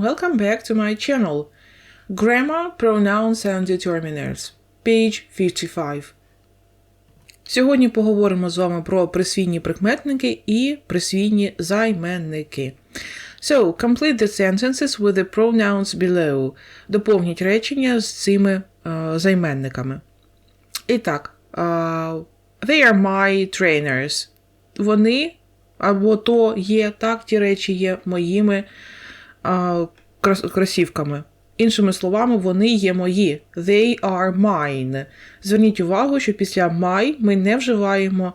welcome back to my channel. Grammar, Pronouns and Determiners. Page 55. Сьогодні поговоримо з вами про присвійні прикметники і присвійні займенники. So, complete the sentences with the pronouns below. Доповніть речення з цими е, займенниками. І так, е, they are my trainers. Вони або то є, так, ті речі є моїми кросівками. Іншими словами, вони є мої. They are mine. Зверніть увагу, що після my ми не вживаємо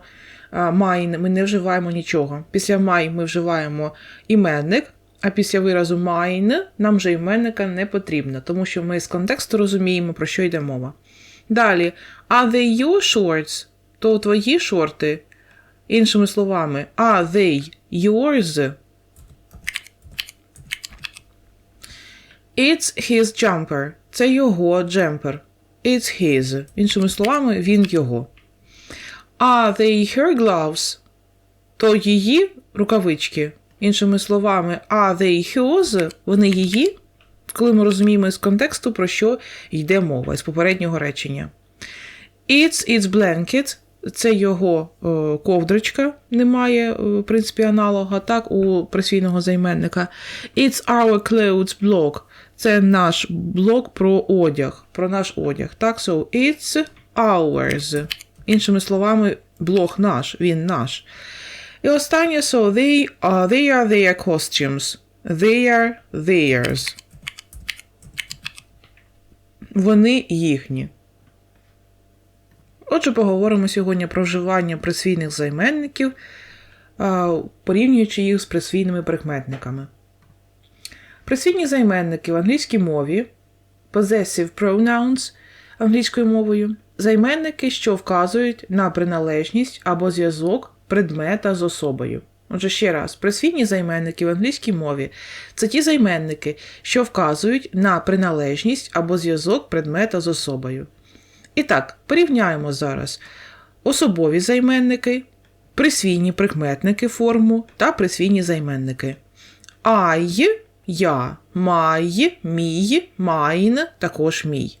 mine, ми не вживаємо нічого. Після my ми вживаємо іменник, а після виразу mine нам вже іменника не потрібно, тому що ми з контексту розуміємо, про що йде мова. Далі, are they your shorts? То твої шорти. Іншими словами, are they yours? It's his jumper. Це його джемпер. It's his. Іншими словами, він його. Are they her gloves? То її рукавички. Іншими словами, are they hers? Вони її. Коли ми розуміємо з контексту, про що йде мова з попереднього речення. It's its blanket. Це його о, ковдрочка, немає, в принципі, аналога, так, у присвійного займенника. It's our clothes block. Це наш блок про одяг, про наш одяг. Так, so it's ours. Іншими словами, блок наш, він наш. І останнє, so they are, they are their costumes. They are theirs. Вони їхні. Отже, поговоримо сьогодні про вживання присвійних займенників, порівнюючи їх з присвійними прикметниками. Присвійні займенники в англійській мові possessive pronouns англійською мовою займенники, що вказують на приналежність або зв'язок предмета з особою. Отже, ще раз, присвійні займенники в англійській мові це ті займенники, що вказують на приналежність або зв'язок предмета з особою. І так, порівняємо зараз особові займенники, присвійні прикметники форму та присвійні займенники. I – я, my – мій, mine – також мій.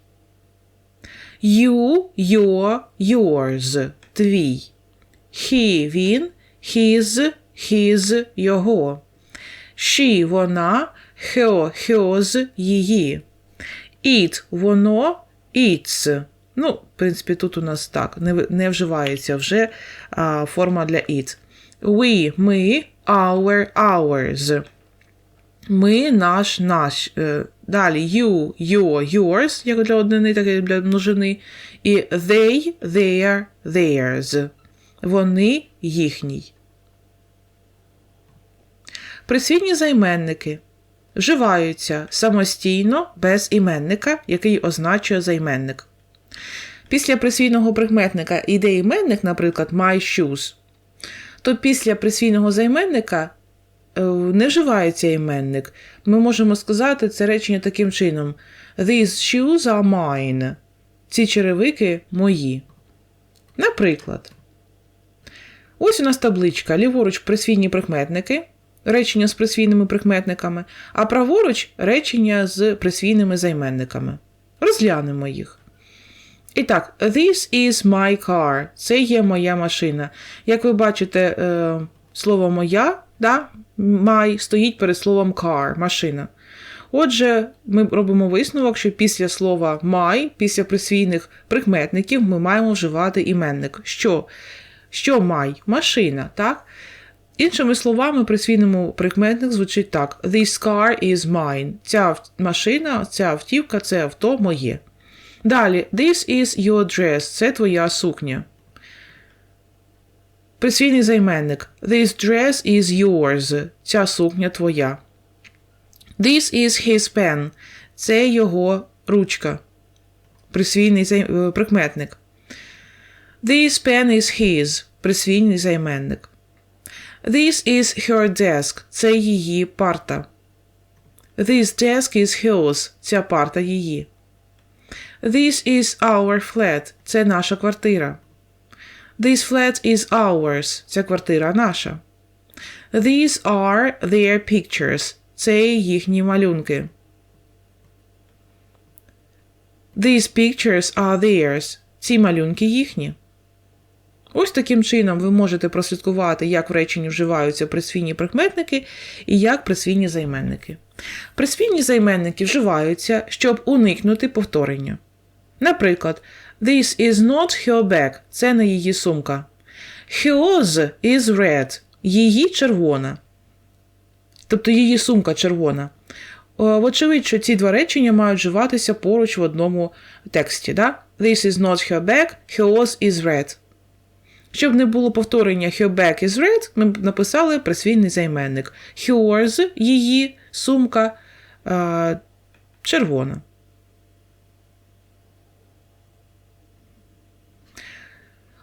You, your, yours – твій. He – він, his, his – його. She – вона, her, hers – її. It – воно, its – Ну, в принципі, тут у нас так, не не вживається вже а, форма для it. We, ми, our, ours. Ми, наш, наш. Е, далі you, your, yours, як для однини, так і для множини. І they, their, theirs. Вони їхній. Присвітні займенники вживаються самостійно без іменника, який означує займенник. Після присвійного прикметника йде іменник, наприклад, my shoes, то після присвійного займенника не вживається іменник. Ми можемо сказати це речення таким чином: These shoes are mine. Ці черевики мої. Наприклад, ось у нас табличка, ліворуч присвійні прикметники, речення з присвійними прикметниками, а праворуч речення з присвійними займенниками. Розглянемо їх. І так, this is my car. Це є моя машина. Як ви бачите, е, слово моя, да, my стоїть перед словом car, машина. Отже, ми робимо висновок, що після слова my, після присвійних прикметників, ми маємо вживати іменник. Що? Що my? Машина, так? Іншими словами, присвійному прикметник звучить так: This car is mine. Ця машина, ця автівка, це авто моє. Далі, this is your dress. Це твоя сукня. Присвійний займенник. This dress is yours. Ця сукня твоя. This is his pen. Це його ручка. Присвійний зай... Е, прикметник. This pen is his. Присвійний займенник. This is her desk. Це її парта. This desk is hers. Ця парта її. This is our flat. Це наша квартира. This flat is ours. Ця квартира наша. These are their pictures. це їхні малюнки. These pictures are theirs. Ці малюнки їхні. Ось таким чином ви можете прослідкувати, як в реченні вживаються присвійні прикметники і як присвійні займенники. Присвійні займенники вживаються, щоб уникнути повторення. Наприклад, This is not her bag – це не її сумка. Hers is red – її червона. Тобто її сумка червона. Е, Вочевидь, що ці два речення мають вживатися поруч в одному тексті. Да? This is not her bag, hers is red. Щоб не було повторення her bag is red, ми б написали присвійний займенник. Hers – її сумка е, червона.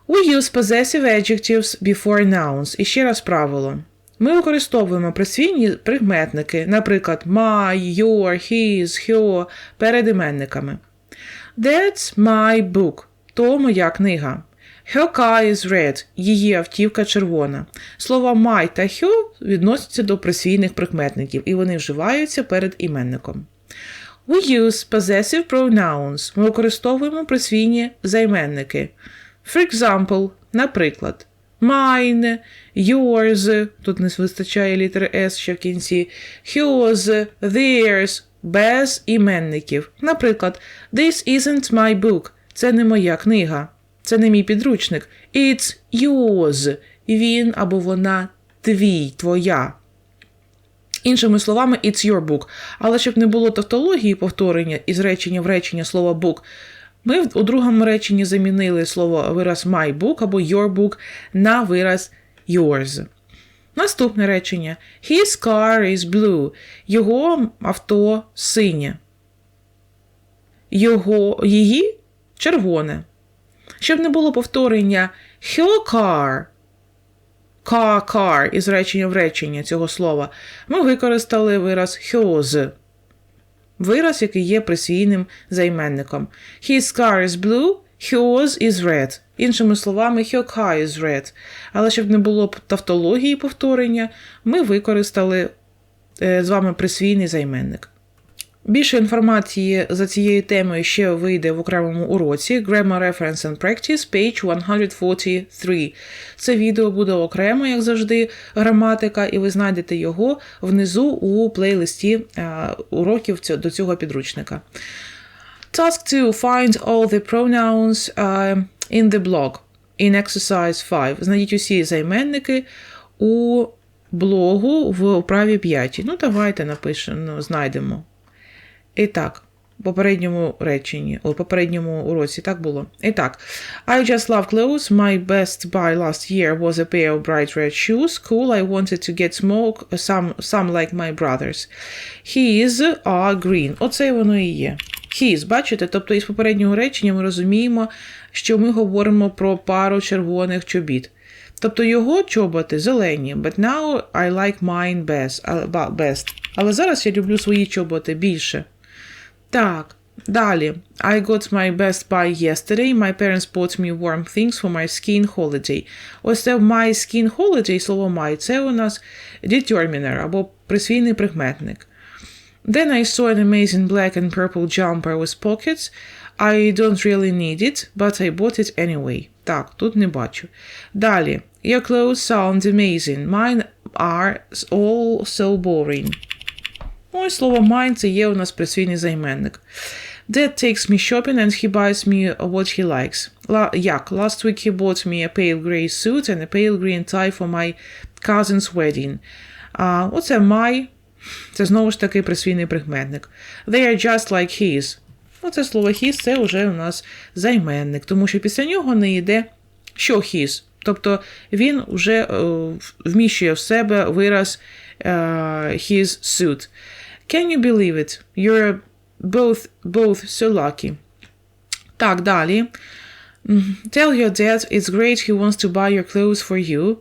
We use possessive adjectives before nouns. І ще раз правило. Ми використовуємо присвійні прикметники, наприклад, my, your, his, her перед іменниками. That's my book. То моя книга. Her car is red. Її автівка червона. Слова my та her відносяться до присвійних прикметників, і вони вживаються перед іменником. We use possessive pronouns. Ми використовуємо присвійні займенники. For example, наприклад, mine, yours, тут не вистачає літери S ще в кінці, hers, theirs, без іменників. Наприклад, This isn't my book. Це не моя книга. Це не мій підручник. It's yours. Він або вона твій, твоя. Іншими словами, it's your book. Але щоб не було тавтології повторення із речення в речення слова book, ми у другому реченні замінили слово вираз my book або your book на вираз yours. Наступне речення. His car is blue. Його авто синє. Його, Її червоне. Щоб не було повторення her car, car, car із речення в речення цього слова, ми використали вираз hers. Вираз, який є присвійним займенником. His car is blue, hers is red. Іншими словами, her car is red. Але щоб не було тавтології повторення, ми використали е, з вами присвійний займенник. Більше інформації за цією темою ще вийде в окремому уроці Grammar Reference and Practice, page 143. Це відео буде окремо, як завжди, граматика, і ви знайдете його внизу у плейлисті е, уроків до цього підручника. Task 2. Find all the pronouns uh, in the blog in exercise 5. Знайдіть усі займенники у блогу в вправі 5. Ну, давайте напишемо, знайдемо. І так, в попередньому реченні, у попередньому уроці так було. І так, I just love clothes. My best buy last year was a pair of bright red shoes. Cool, I wanted to get smoke, some, some like my brothers. His are green. Оце воно і є. His, бачите? Тобто із попереднього речення ми розуміємо, що ми говоримо про пару червоних чобіт. Тобто його чоботи зелені, but now I like mine best. best. Але зараз я люблю свої чоботи більше. Так, далі. I got my best buy yesterday. My parents bought me warm things for my skiing holiday. Ось це my skiing holiday, слово my, це у нас determiner або присвійний прикметник. Then I saw an amazing black and purple jumper with pockets. I don't really need it, but I bought it anyway. Так, тут не бачу. Далі. Your clothes sound amazing. Mine are all so boring. Ну і слово mine це є у нас присвійний займенник. Dad takes me shopping and he buys me what he likes. La, як? Last week he bought me a pale grey suit and a pale green tie for my cousin's wedding. А, Оце my. Це знову ж таки присвійний прикметник. They are just like his. Оце слово his це вже у нас займенник, тому що після нього не йде що his. Тобто він вже uh, вміщує в себе вираз uh, his suit. Can you believe it? You're both both so lucky. Так, далі. Tell your dad it's great he wants to buy your clothes for you.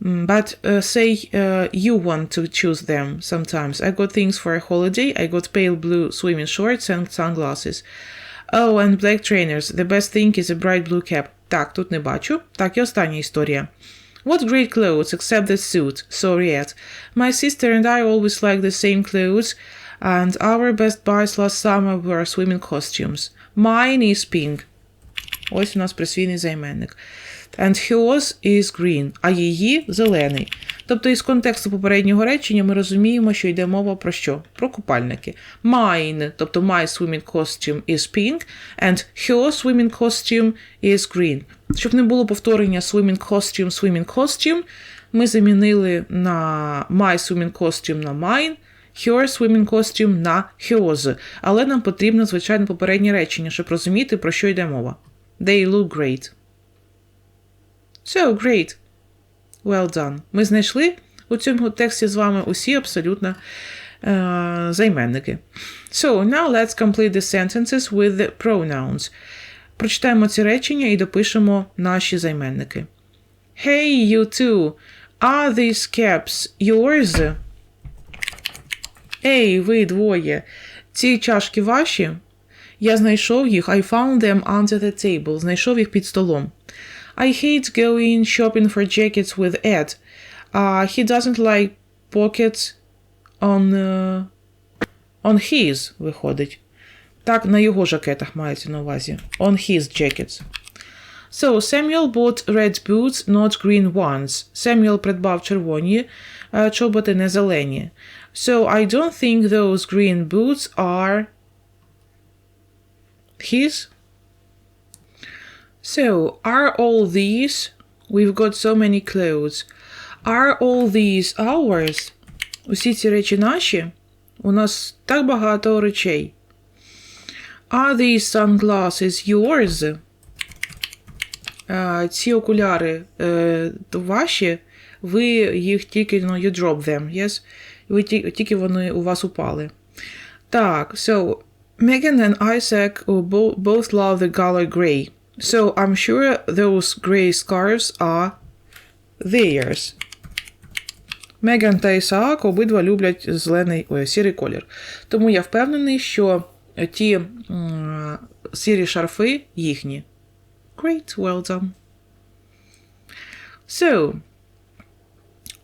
But uh, say uh, you want to choose them sometimes. I got things for a holiday. I got pale blue swimming shorts and sunglasses. Oh, and black trainers. The best thing is a bright blue cap. Так, тут не бачу. Так, і остання історія. What great clothes, except the suit. Ed. My sister and I always like the same clothes, and our best buys last summer were swimming costumes. Mine is pink. Ось у нас присвійний займенник. And hers is green, а її зелений. Тобто із контексту попереднього речення ми розуміємо, що йде мова про що? Про купальники. Mine, тобто my swimming costume is pink, and her swimming costume is green. Щоб не було повторення swimming costume, swimming costume, ми замінили на my swimming costume на mine, her swimming costume на hers. Але нам потрібно, звичайно, попереднє речення, щоб розуміти, про що йде мова. They look great. So great. Well done. Ми знайшли у цьому тексті з вами усі абсолютно е, займенники. So, now let's complete the sentences with the pronouns. Прочитаємо ці речення і допишемо наші займенники. Hey, you two. Are these caps yours? Ей, ви двоє. Ці чашки ваші? Я знайшов їх. I found them under the table. Знайшов їх під столом. I hate going shopping for jackets with Ed. Uh, he doesn't like pockets on, uh, on his, виходить. Так, на його жакетах мається на увазі. On his jackets. So, Samuel bought red boots, not green ones. Samuel придбав червоні е, чоботи, не зелені. So, I don't think those green boots are his. So, are all these? We've got so many clothes. Are all these ours? Усі ці речі наші? У нас так багато речей. Are these sunglasses yours? Е, ці окуляри е, то ваші, ви їх тільки, ну, you drop them, yes? Ви ті- тільки вони у вас упали. Так, so, Megan and Isaac bo- both love the color gray. So, I'm sure those gray scarves are theirs. Меган та Ісаак обидва люблять зелений ой, сірий колір. Тому я впевнений, що ті м, сірі шарфи їхні. Great, well done. So,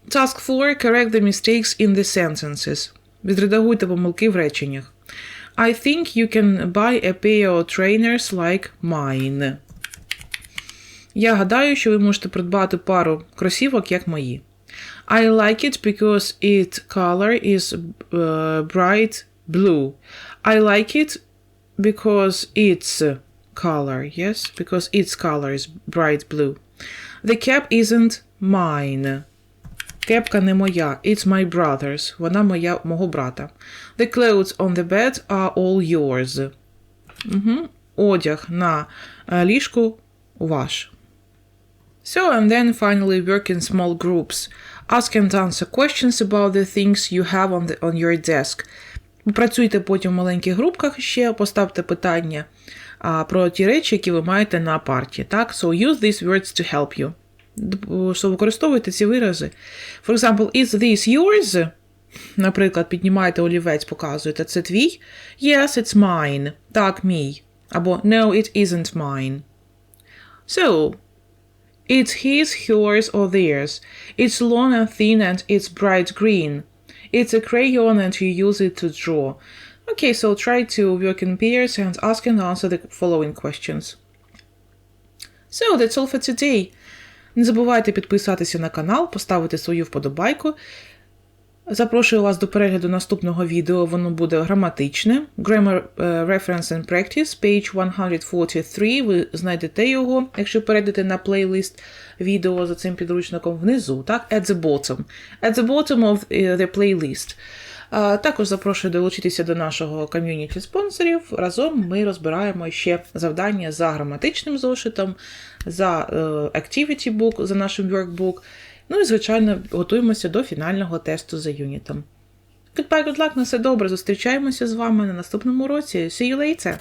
task 4. Correct the mistakes in the sentences. Відредагуйте помилки в реченнях. I think you can buy a pair of trainers like mine. Я гадаю, що ви можете придбати пару кросівок, як мої. I like it because its color is uh, bright blue. I like it because its color, yes, because its color is bright blue. The cap isn't mine. Кепка не моя. It's my brother's. Вона моя, мого брата. The clothes on the bed are all yours. Угу. Одяг на е, ліжку ваш. So, and then finally work in small groups. Ask and answer questions about the things you have on, the, on your desk. Працюйте потім в маленьких групках ще, поставте питання а, про ті речі, які ви маєте на парті. Так? So use these words to help you. Д- Що використовуйте ці вирази. For example, is this yours? Наприклад, піднімаєте олівець, показуєте, це твій? Yes, it's mine. Так, мій. Або No, it isn't mine. So, It's his, hers, or theirs. It's long and thin and it's bright green. It's a crayon and you use it to draw. Okay, so try to work in pairs and ask and answer the following questions. So, that's all for today. Не забувайте підписатися на канал, поставити свою вподобайку. Запрошую вас до перегляду наступного відео. Воно буде граматичне. Grammar е, Reference and Practice, page 143. Ви знайдете його, якщо перейдете на плейлист відео за цим підручником внизу, так? At the bottom. At the bottom of е, the playlist. Також запрошую долучитися до нашого ком'юніті спонсорів. Разом ми розбираємо ще завдання за граматичним зошитом, за е, Activity Book, за нашим workbook. Ну і, звичайно, готуємося до фінального тесту за юнітом. Goodbye, good luck, на все добре. Зустрічаємося з вами на наступному році. See you later!